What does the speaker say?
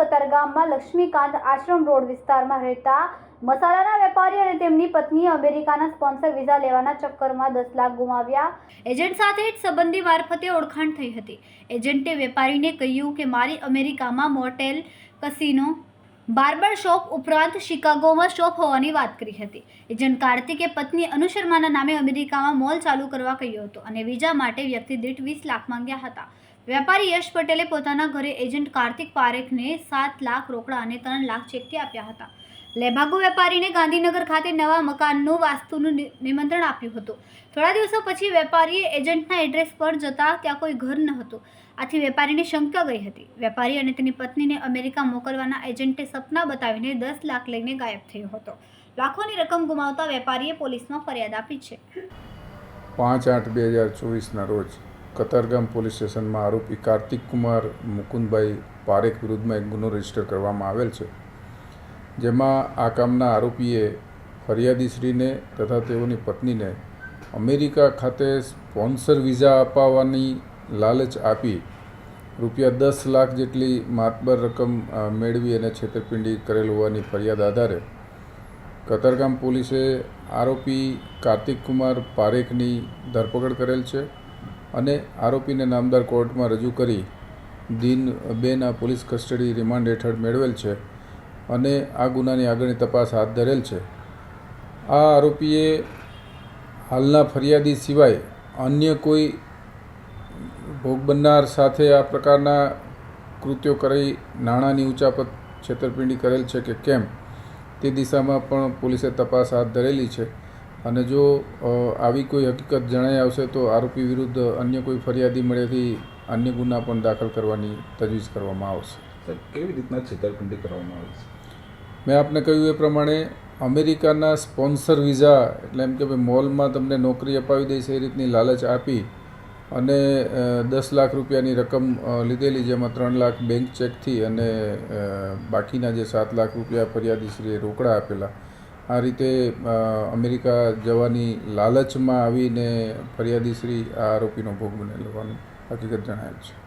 કતારગામમાં લક્ષ્મીકાંત આશ્રમ road વિસ્તારમાં રહેતા મસાલાના વેપારી અને તેમની પત્નીએ અમેરિકાના સ્પોન્સર વિઝા લેવાના ચક્કરમાં દસ લાખ ગુમાવ્યા. એજન્ટ સાથે જ સંબંધી મારફતે ઓળખાણ થઈ હતી. એજન્ટે વેપારીને કહ્યું કે, મારી અમેરિકામાં મોટેલ કસિનો બાર્બર શોપ ઉપરાંત શિકાગોમાં શોપ હોવાની વાત કરી હતી. એજન્ટ કાર્તિકે પત્ની અનુશર્માના નામે અમેરિકામાં મોલ ચાલુ કરવા કહ્યું હતું અને વિઝા માટે વ્યક્તિ દીઠ વીસ લાખ માંગ્યા હતા. વેપારી યશ પટેલે પોતાના ઘરે એજન્ટ કાર્તિક પારેખને સાત લાખ રોકડા અને ત્રણ લાખ ચેકથી આપ્યા હતા. લેભાગુ વેપારીને ગાંધીનગર ખાતે નવા મકાનનું વાસ્તુનું નિમંત્રણ આપ્યું હતું. થોડા દિવસો પછી વેપારીએ એજન્ટના એડ્રેસ પર જતા ત્યાં કોઈ ઘર ન હતું આથી વેપારીને શંકા ગઈ હતી. વેપારી અને તેની પત્નીને અમેરિકા મોકલવાના એજન્ટે સપના બતાવીને દસ લાખ લઈને ગાયબ થયો હતો. લાખોની રકમ ગુમાવતા વેપારીએ પોલીસમાં ફરિયાદ આપી છે. પાંચ આઠ બે હજાર ચોવીસના રોજ કતારગામ પોલીસ સ્ટેશનમાં આરોપી કાર્તિક કુમાર મુકુંદભાઈ પારેખ વિરુદ્ધમાં એક ગુનો રજિસ્ટર કરવામાં આવેલ છે. જેમાં આ કામના આરોપીએ ફરિયાદીશ્રીને તથા તેઓની પત્નીને અમેરિકા ખાતે સ્પોન્સર વિઝા અપાવવાની લાલચ આપી રૂપિયા દસ લાખ જેટલી માતબર રકમ મેળવી અને છેતરપિંડી કરેલ હોવાની ફરિયાદ આધારે કતારગામ પોલીસે આરોપી કાર્તિક કુમાર પારેખની ધરપકડ કરેલ છે. અને આરોપીને નામદાર કોર્ટમાં રજૂ કરી દિન બેના પોલીસ કસ્ટડી રિમાન્ડ હેઠળ મેળવેલ છે અને આ ગુનાની આગળની તપાસ હાથ ધરેલ છે. આ આરોપીએ હાલના ફરિયાદી સિવાય અન્ય કોઈ ભોગ બનનાર સાથે આ પ્રકારના કૃત્યો કરી નાણાંની ઉચાપત છેતરપિંડી કરેલ છે કે કેમ તે દિશામાં પણ પોલીસે તપાસ હાથ ધરેલી છે. અને જો આવી કોઈ હકીકત જણાઈ આવશે તો આરોપી વિરુદ્ધ અન્ય કોઈ ફરિયાદી મળેથી અન્ય ગુના પણ દાખલ કરવાની તજવીજ કરવામાં આવશે. કેવી રીતના છેતરપિંડી કરવામાં આવે છે? મેં આપને કહ્યું એ પ્રમાણે અમેરિકાના સ્પોન્સર વિઝા એટલે એમ કે ભાઈ મોલમાં તમને નોકરી અપાવી દઈશ એ રીતની લાલચ આપી અને દસ લાખ રૂપિયાની રકમ લીધેલી જેમાં ત્રણ લાખ બેંક ચેકથી અને બાકીના જે સાત લાખ રૂપિયા ફરિયાદીશ્રીએ રોકડા આપેલા આ રીતે અમેરિકા જવાની લાલચમાં આવીને ફરિયાદીશ્રી આ આરોપીનો ભોગ બનેલ હોવાનું હકીકત જણાય છે.